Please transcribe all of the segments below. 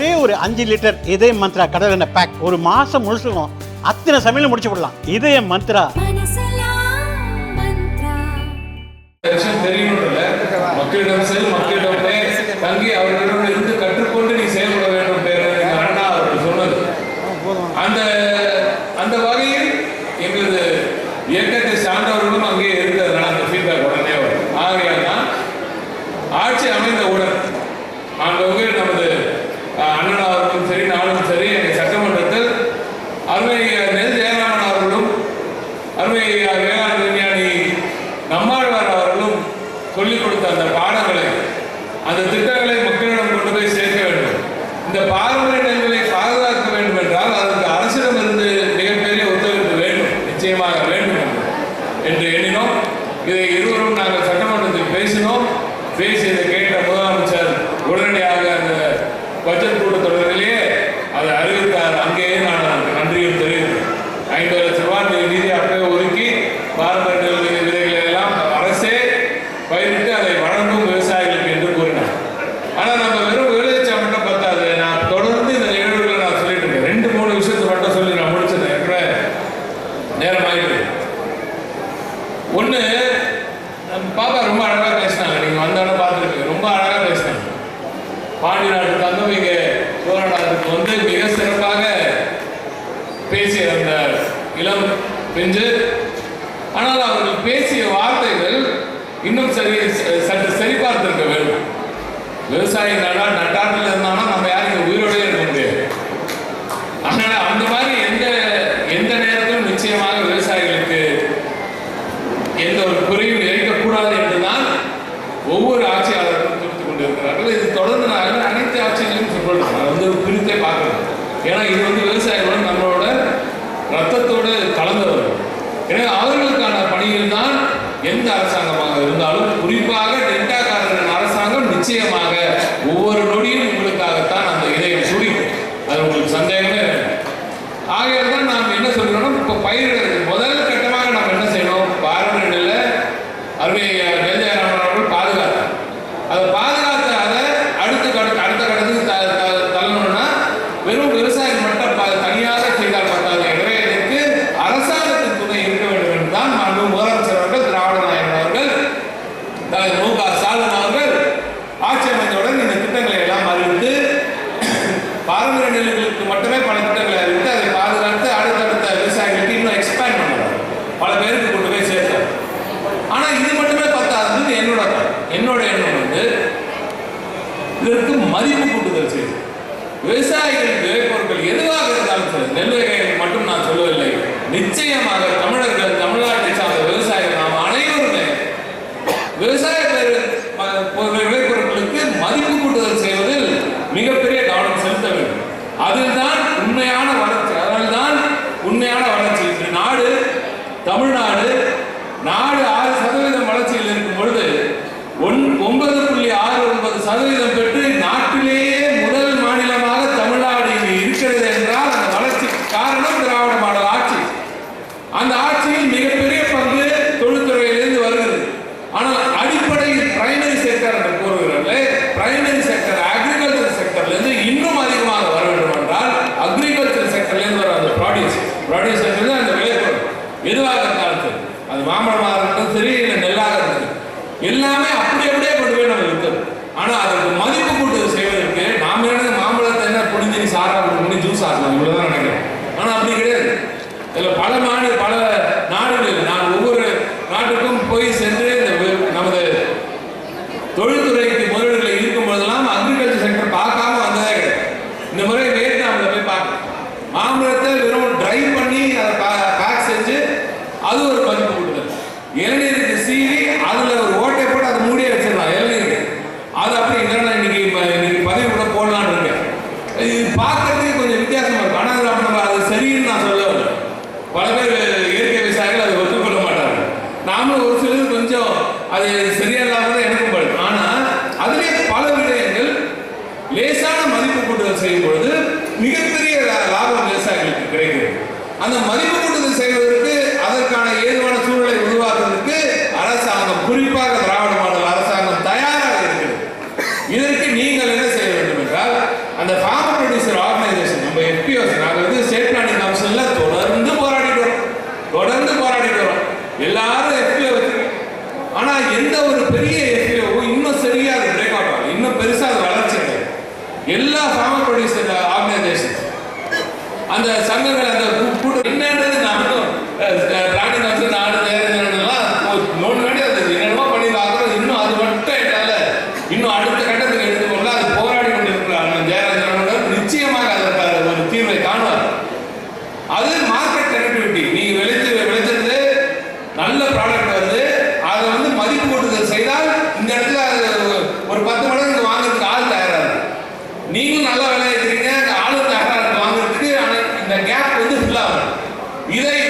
ஒரே ஒரு அஞ்சு லிட்டர் இதய மந்த்ரா கடல் எண்ணெய் பேக் ஒரு மாசம் முழுசுக்கும் அத்தனை சமையலும் முடிச்சு விடலாம். இதய மந்த்ரா. மக்களிடம் கொடுத்த அந்த பாடங்களை அந்த திட்டங்களை மக்களிடம் கொண்டு போய் சேர்க்க வேண்டும். இந்த பாரம்பரிய நெல்களை பாதுகாக்க வேண்டும் என்றால் அதற்கு அரசிடமிருந்து மிகப்பெரிய ஒத்துழைப்பு வேண்டும். நிச்சயமாக வேண்டும் என்று. எண்ணினோம். இதை இருவரும் நாங்கள் சட்டமன்றத்தில் பேசினோம். பேசி இதை கேட்ட முதலமைச்சர் உடனடியாக அந்த பட்ஜெட் கூட்டத்தொடர் இளம் பெஞ்சு ஆனால் அவர்கள் பேசிய வார்த்தைகள் இன்னும் சரி சற்று சரிபார்த்திருக்க வேண்டும். விவசாயி நடா நட்டாட்டில் இருந்தானா நம்ம யாரும் இங்க உயிரோடே இருக்க முடியாது அதனால அந்த மாதிரி எந்த எந்த நேரத்திலும் நிச்சயமாக விவசாயிகளுக்கு எந்த ஒரு குறையும் இழைக்கக்கூடாது என்றுதான் ஒவ்வொரு ஆட்சியாளர்களும் குறித்து கொண்டிருக்கிறார்கள் இது தொடர்ந்து நாங்கள் அனைத்து ஆட்சிகளையும் சொல்றோம் அதை வந்து பிரித்தே பார்க்கணும் ஏன்னா இது வந்து விவசாயிகளும் நம்மளோட ரத்தத்தோடு கலந்தவர்கள் எனவே அவர்களுக்கான பணியில் தான் எந்த அரசாங்கமாக இருந்தாலும் குறிப்பாக டெல்டாக்காரர்கள் அரசாங்கம் நிச்சயமாக ஒவ்வொரு நொடியும் உங்களுக்காகத்தான் அந்த இதயம் சுடிக்கும். அது உங்களுக்கு சந்தேகமே ஆகையால் தான் நாம் என்ன சொல்கிறோம் இப்போ பயிரிடுறது முதல் கட்டமாக நம்ம என்ன செய்யணும்? பாரம்பரிய நெல்லை அருமை நெல்ஜயராமன் அவர்கள் பாதுகாத்தார் அதை பாதுகாத்த அதை அடுத்த கட்ட அடுத்த கட்டத்துக்கு த த- தள்ளணும்னா வெறும் விவசாயம் மட்டும் ப- தனியாக செய்தால் பத்தாது எனவே இதற்கு அரசாங்கத்தின் துணை இருக்க வேண்டும் என்று தான் மாண்பு முதலமைச்சர் அவர்கள் திராவிட நாயகன் அவர்கள் தலைவர் மு க ஸ்டாலின் அவர்கள் ஆட்சி அமைந்தவுடன் இந்த திட்டங்களை எல்லாம் அறிவித்து பாரம்பரிய நெல்லுகளுக்கு மட்டுமே பல திட்டங்களை அறிவித்து அதை பாதுகாத்து அடுத்தடுத்த விவசாயிகளுக்கு இன்னும் எக்ஸ்பேண்ட் பண்ணுறாங்க பல பேருக்கு கொண்டு போய் சேர்த்தார் ஆனால் இது மட்டுமே பத்தாதது என்னோட என்னோட எண்ணம் வந்து இதற்கு மதிப்பு கூட்டுதல் செய்து. விவசாயிகளுக்கு விளைபொருட்கள் எதுவாக இருந்தாலும் சரி நெல் வகைகள் மட்டும் நான் சொல்லவில்லை. நிச்சயமாக தமிழர்கள் தமிழ்நாட்டை சார்ந்த விவசாயிகள் நாம் அனைவருமே விவசாய பெரு- ம- பொ- விளைபொருட்களுக்கு மதிப்பு கூட்டுதல் செய்வதில் மிகப்பெரிய கவனம் செலுத்த வேண்டும் அதில்தான் உண்மையான வளர்ச்சி அதனால்தான் உண்மையான வளர்ச்சி. இன்று நாடு தமிழ்நாடு எதுவாக இருந்தாலும் சரி அது மாம்பழமாக இருக்கட்டும் சரி இல்லை நெல்லாக இருக்கட்டும் எல்லாமே அப்படி அப்படியே கொண்டு போய் நம்ம விற்கிறது ஆனால் அதற்கு மதிப்பு கூட்டுதல் செய்வதற்கு நாம என்ன மாம்பழத்தை என்ன புடிஞ்சு சாரா பண்ணி ஜூஸ் ஆகலாம் இவ்வளவுதான் நினைக்கிறேன் ஆனா அப்படி கிடையாது இதுல பல நாடு பல நாடுகளில் நான் ஒவ்வொரு நாட்டுக்கும் போய் சென்று இந்த வி- நமது தொழில்துறைக்கு முதலீடுகளை இருக்கும் போதெல்லாம் அக்ரிகல்ச்சர் செக்டர் பார்க்காம வந்ததே கிடையாது இந்த முறை வியட்நாம்ல போய் பார்க்க மாம்பழத்தை வெறும் ட்ரை பண்ணி அதை பேக் செஞ்சு அது ஒரு மதிப்பு கூட்டுதல் இளநீருக்கு சீவி அதுல ஒரு ஓட்டை போட்டு அதை மூடியே வச்சிடலாம் இளநீருக்கு அது அப்படி இல்லைன்னா இன்னைக்கு ம- இன்னைக்கு பதிவு கூட போடலான்னு இருக்கேன் இது பார்க்கறதுக்கு கொஞ்சம் வித்தியாசமா இருக்கும் ஆனால் அது நம்ம அது சரின்னு நான் சொல்ல வரல. பல பேர் இயற்கை விவசாயிகள் அதை ஒத்துக்கொள்ள மாட்டாங்க நாமளும் ஒரு சிலது கொஞ்சம் அது சரியா இல்லாம தான் எனக்கும் படும் ஆனா அதுலேயே பல விடயங்கள் லேசான மதிப்பு கூட்டுதல் செய்யும் பொழுது மிகப்பெரிய லா- லாபம் விவசாயிகளுக்கு கிடைக்கிறது. அந்த மதிப்பு எல்லா ஃபார்மர் ப்ரொடியூசர் ஆர்கனைசேஷன் அந்த சங்கங்கள் அந்த கூட்டம் என்னன்றது நான் இதை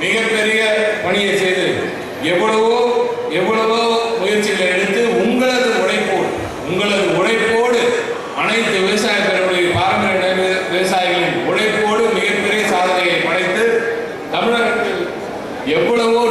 மிகப்பெரிய பணியை செய்து எவ்வளவோ எவ்வளவோ முயற்சிகளை எடுத்து உங்களது உழைப்போடு உங்களது உழைப்போடு அனைத்து விவசாய பெருமுடைய பாரம்பரிய விவசாயிகளின் உழைப்போடு மிகப்பெரிய சாதனையை படைத்து தமிழகத்தில் எவ்வளவோ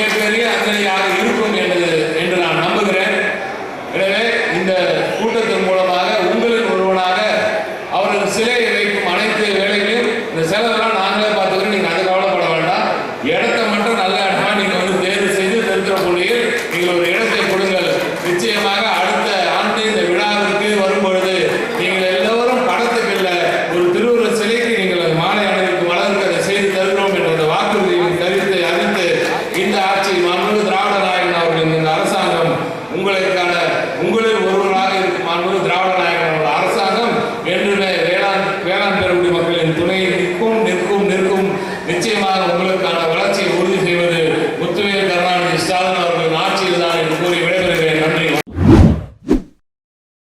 மிகப்பெரிய அக்கறை இருக்கும் என்று என்று நான் நம்புகிறேன். எனவே இந்த கூட்டத்தின் மூலமாக உங்களின் ஒருவனாக அவரது சிலையை வைக்கும் அனைத்து வேலைகளையும் இந்த செலவெல்லாம் நாங்களே பார்த்துக்கிறோம். நீங்கள் அது கவலைப்பட வேண்டாம். இடத்த மட்டும் நல்ல இடமா நீங்கள் வந்து தேர்வு செய்து திருத்துற நீங்கள் ஒரு இடத்தை